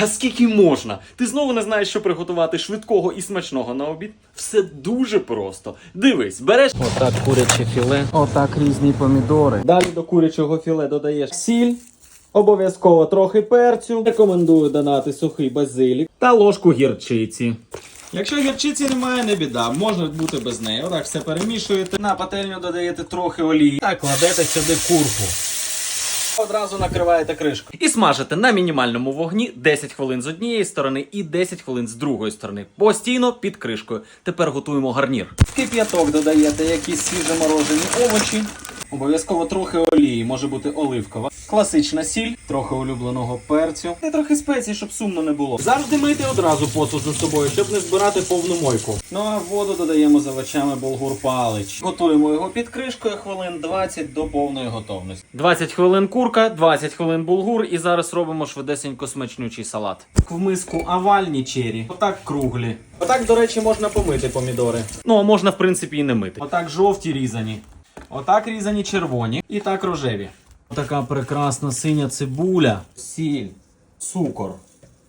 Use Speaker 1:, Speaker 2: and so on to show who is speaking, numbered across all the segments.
Speaker 1: Та скільки можна? Ти знову не знаєш, що приготувати швидкого і смачного на обід? Все дуже просто. Дивись, береш отак куряче філе, отак різні помідори. Далі до курячого філе додаєш сіль. Обов'язково трохи перцю. Рекомендую додати сухий базилік та ложку гірчиці. Якщо гірчиці немає, не біда, може бути без неї. Отак все перемішуєте. На пательню додаєте трохи олії та кладете сюди курку. Одразу накриваєте кришку. І смажите на мінімальному вогні 10 хвилин з однієї сторони і 10 хвилин з другої сторони. Постійно під кришкою. Тепер готуємо гарнір. В кип'яток додаєте якісь свіжоморожені овочі. Обов'язково трохи олії, може бути оливкова. Класична сіль, трохи улюбленого перцю. І трохи спецій, щоб сумно не було. Завжди мийте одразу посуд за собою, щоб не збирати повну мойку. Ну а воду додаємо з овочами булгур палич. Готуємо його під кришкою хвилин 20 до повної готовності. 20 хвилин курка, 20 хвилин булгур, і зараз робимо швидесенько смачнючий салат. В миску овальні чері, отак круглі. Отак, до речі, можна помити помідори. Ну а можна, в принципі, і не мити. Отак жовті різані. Отак різані червоні і так рожеві. Така прекрасна синя цибуля, сіль, цукор,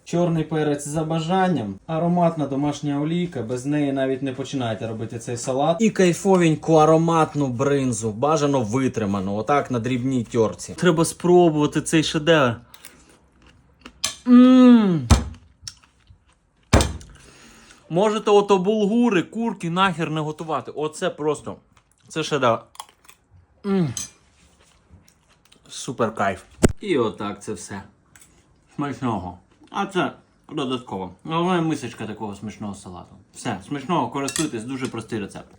Speaker 1: чорний перець за бажанням, ароматна домашня олійка, без неї навіть не починайте робити цей салат. І кайфовеньку ароматну бринзу, бажано витриману, отак на дрібній тьорці. Треба спробувати цей шедевр. Ммм. Можете ото булгури, курки нахер не готувати. Оце просто. Це шедевр. Ммм. Супер кайф. І отак це все. Смачного. А це додатково. Головне мисочка такого смачного салату. Все, смачного, користуйтесь, дуже простий рецепт.